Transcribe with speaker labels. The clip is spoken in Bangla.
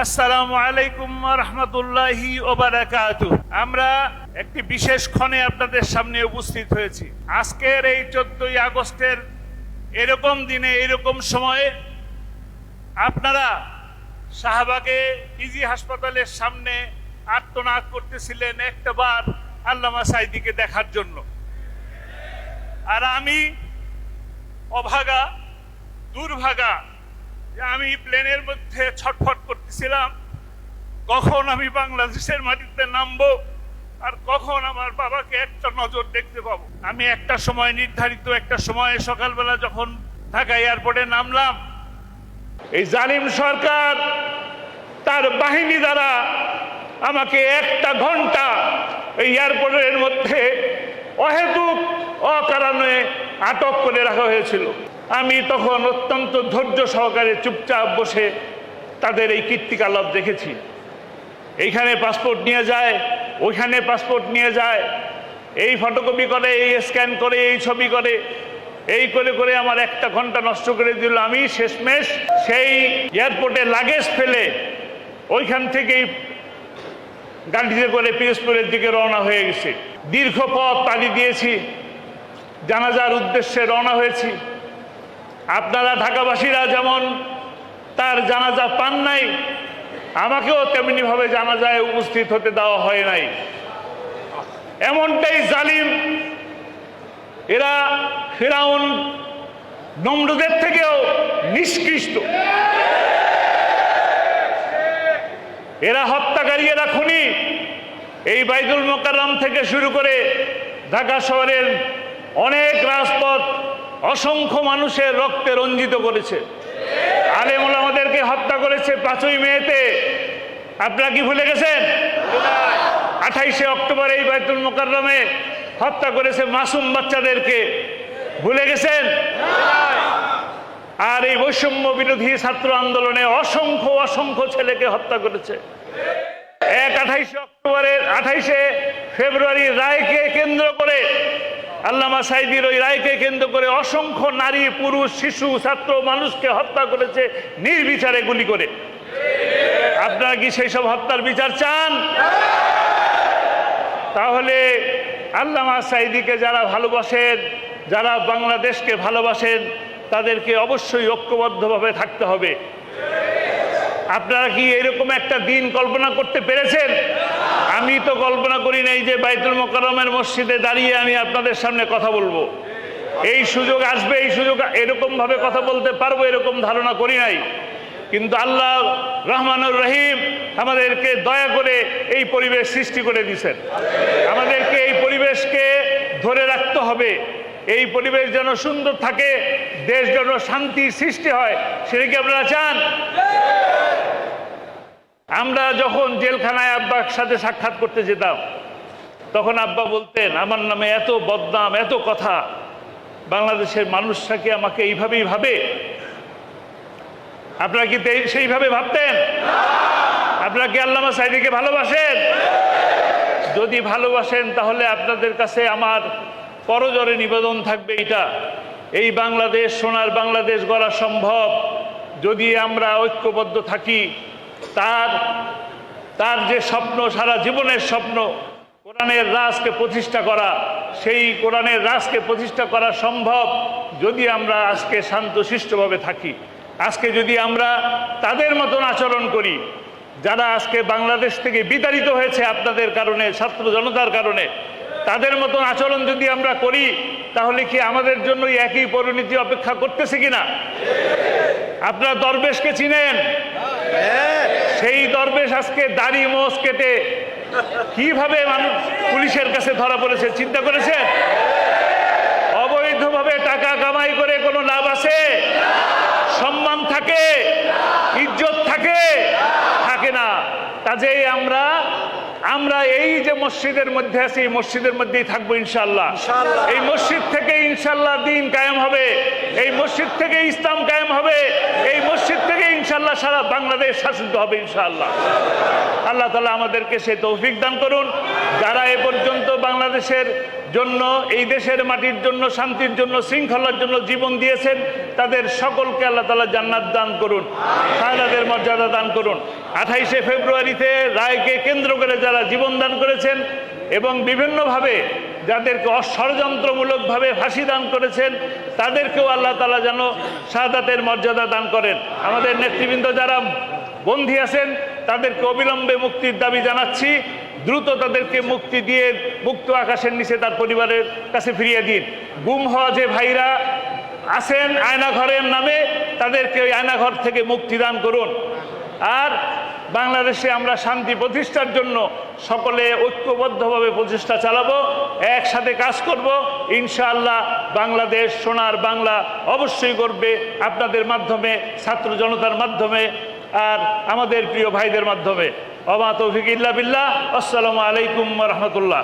Speaker 1: আসসালামু আলাইকুম রহমতুল্লাহি আমরা একটি বিশেষ ক্ষণে আপনাদের সামনে উপস্থিত হয়েছি। আজকের এই চোদ্দই আগস্টের এরকম দিনে, এরকম সময়ে আপনারা শাহবাগে ইজি হাসপাতালের সামনে আত্মনাদ করতেছিলেন একটাবার আল্লামা সাইদিকে দেখার জন্য। আর আমি অভাগা, দুর্ভাগা যে আমি প্লেনের মধ্যে ছটফট করতেছিলাম, কখন আমি বাংলাদেশের মাটিতে নামবো আর কখন আমার বাবাকে একটা নজর দেখতে পাবো। আমি একটা সময় নির্ধারিত একটা সময়ে সকালবেলা যখন ঢাকা এয়ারপোর্টে নামলাম, এই জালিম সরকার তার বাহিনী দ্বারা আমাকে একটা ঘণ্টা এই এয়ারপোর্টের মধ্যে অহেতুক, অকারণে আটক করে রাখা হয়েছিল। আমি তখন অত্যন্ত ধৈর্য সহকারে চুপচাপ বসে তাদের এই কীর্তিকালাপ দেখেছি। এইখানে পাসপোর্ট নিয়ে যায়, ওইখানে পাসপোর্ট নিয়ে যায়, এই ফটোকপি করে, এই স্ক্যান করে, এই ছবি করে, এই করে করে আমার একটা ঘণ্টা নষ্ট করে দিল। আমি শেষমেশ সেই এয়ারপোর্টে লাগেজ ফেলে ওইখান থেকেই গাড়িতে করে পিরোজপুরের দিকে রওনা হয়ে গেছে। দীর্ঘ পথ পাড়ি দিয়েছি, জানাজার উদ্দেশ্যে রওনা হয়েছি। আপনারা ঢাকাবাসীরা যেমন তার জানাজা পান নাই, আমাকেও তেমনিভাবে জানাজায় উপস্থিত হতে দেওয়া হয় নাই। এমনটাই জালিম, এরা ফেরাউন নমরুদের থেকেও নিষ্কৃষ্ট। এরা হত্যাকারী, এরা খুনি। এই বাইদুল মোকাররম থেকে শুরু করে ঢাকা শহরের অনেক রাজপথ অসংখ্য মানুষের রক্তে রঞ্জিত করেছে। আলেমুল আমাদেরকে হত্যা করেছে পাঁচই মেয়েতে আপনারা কি ভুলে গেছেন? আঠাইশে অক্টোবর এই বাইতুল মোকাররমে হত্যা করেছে মাসুম বাচ্চাদেরকে। ভুলে গেছেন? আর এই বৈষম্য বিরোধী ছাত্র আন্দোলনে অসংখ্য অসংখ্য ছেলেকে হত্যা করেছে। এক আঠাইশে অক্টোবরের আঠাইশে ফেব্রুয়ারি রায়কে কেন্দ্র করে আল্লামা সাইদির ওই রায়কে কেন্দ্র করে অসংখ্য নারী, পুরুষ, শিশু, ছাত্র মানুষকে হত্যা করেছে নির্বিচারে গুলি করে। আপনারা কি সেই সব হত্যার বিচার চান? তাহলে আল্লামা সাইদিকে যারা ভালোবাসেন, যারা বাংলাদেশকে ভালোবাসেন, তাদেরকে অবশ্যই ঐক্যবদ্ধভাবে থাকতে হবে। আপনারা কি এরকম একটা দিন কল্পনা করতে পেরেছেন? আমি তো কল্পনা করি নাই যে বাইতুল মোকাররমের মসজিদে দাঁড়িয়ে আমি আপনাদের সামনে কথা বলব। এই সুযোগ আসবে, এই সুযোগ এরকম ভাবে কথা বলতে পারব এরকম ধারণা করি নাই। কিন্তু আল্লাহ রহমানুর রহিম আমাদেরকে দয়া করে এই পরিবেশ সৃষ্টি করে দিয়েছেন। আমাদেরকে এই পরিবেশকে ধরে রাখতে হবে। এই পরিবেশ যেন সুন্দর থাকে, দেশ যেন শান্তি সৃষ্টি হয়, সেটা কি আপনারা চান? আমরা যখন জেলখানায় আব্বার সাথে সাক্ষাৎ করতে যেতাম, তখন আব্বা বলতেন, আমার নামে এত বদনাম, এত কথা, বাংলাদেশের মানুষরা কি আমাকে এইভাবেই ভাবে? আপনারা কি সেইভাবে ভাবতেন? আপনারা কি আল্লামা সাইদিকে ভালোবাসেন? যদি ভালোবাসেন, তাহলে আপনাদের কাছে আমার করজরে নিবেদন থাকবে এটা এই বাংলাদেশ সোনার বাংলাদেশ গড়া সম্ভব। যদি আমরা ঐক্যবদ্ধ থাকি তার তার যে স্বপ্ন, সারা জীবনের স্বপ্ন, কোরআনের রাজকে প্রতিষ্ঠা করা, সেই কোরআনের রাজকে প্রতিষ্ঠা করা সম্ভব যদি আমরা আজকে শান্তশিষ্টভাবে থাকি। আজকে যদি আমরা তাদের মতন আচরণ করি, যারা আজকে বাংলাদেশ থেকে বিতাড়িত হয়েছে আপনাদের কারণে, ছাত্র জনতার কারণে, তাদের মতন আচরণ যদি আমরা করি, তাহলে কি আমাদের জন্য একই পরিণতি অপেক্ষা করতেছে কিনা? আপনারা দরবেশকে চিনেন? সেই দরবেশ আজকে দাড়ি মোষ কেটে কীভাবে মানুষ পুলিশের কাছে ধরা পড়েছে চিন্তা করেছেন? অবৈধভাবে টাকা কামাই করে কোনো লাভ আছে? সম্মান থাকে? ইজ্জত থাকে? থাকে না। কাজেই আমরা আমরা এই যে মসজিদের মধ্যে আছি এই মসজিদের মধ্যেই থাকব ইনশাল্লাহ এই মসজিদ থেকে ইনশাল্লাহ দিন কায়েম হবে। এই মসজিদ থেকে ইসলাম কায়েম হবে। এই ইনশাল্লাহ সারা বাংলাদেশ শাসিত হবে ইনশাআল্লাহ। আল্লাহ তালা আমাদেরকে সে তৌফিক দান করুন। যারা এ পর্যন্ত বাংলাদেশের জন্য, এই দেশের মাটির জন্য, শান্তির জন্য, শৃঙ্খলার জন্য জীবন দিয়েছেন, তাদের সকলকে আল্লাহ তালা জান্নাত দান করুন। শাহাদাতের মর্যাদা দান করুন। আঠাইশে ফেব্রুয়ারিতে রায়কে কেন্দ্র করে যারা জীবন দান করেছেন এবং বিভিন্নভাবে যাদেরকে অষড়যন্ত্রমূলকভাবে ফাঁসি দান করেছেন, তাদেরকেও আল্লাহ তালা যেন শাহাদাতের মর্যাদা দান করেন। আমাদের নেতৃবৃন্দ যারা বন্দী আছেন, তাদেরকে অবিলম্বে মুক্তির দাবি জানাচ্ছি। দ্রুত তাদেরকে মুক্তি দিয়ে মুক্ত আকাশের নিচে তার পরিবারের কাছে ফিরিয়ে দিন। গুম হওয়া যে ভাইরা আছেন আয়নাঘরের নামে, তাদেরকে ওই আয়নাঘর থেকে মুক্তি দান করুন। আর বাংলাদেশে আমরা শান্তি প্রতিষ্ঠার জন্য সকলে ঐক্যবদ্ধভাবে প্রচেষ্টা চালাবো, একসাথে কাজ করব। ইনশাআল্লাহ বাংলাদেশ, সোনার বাংলা অবশ্যই করবে আপনাদের মাধ্যমে, ছাত্র জনতার মাধ্যমে আর আমাদের প্রিয় ভাইদের মাধ্যমে। অবাত ফিকিল্লা বিল্লাহ। আসসালামু আলাইকুম রহমতুল্লাহ।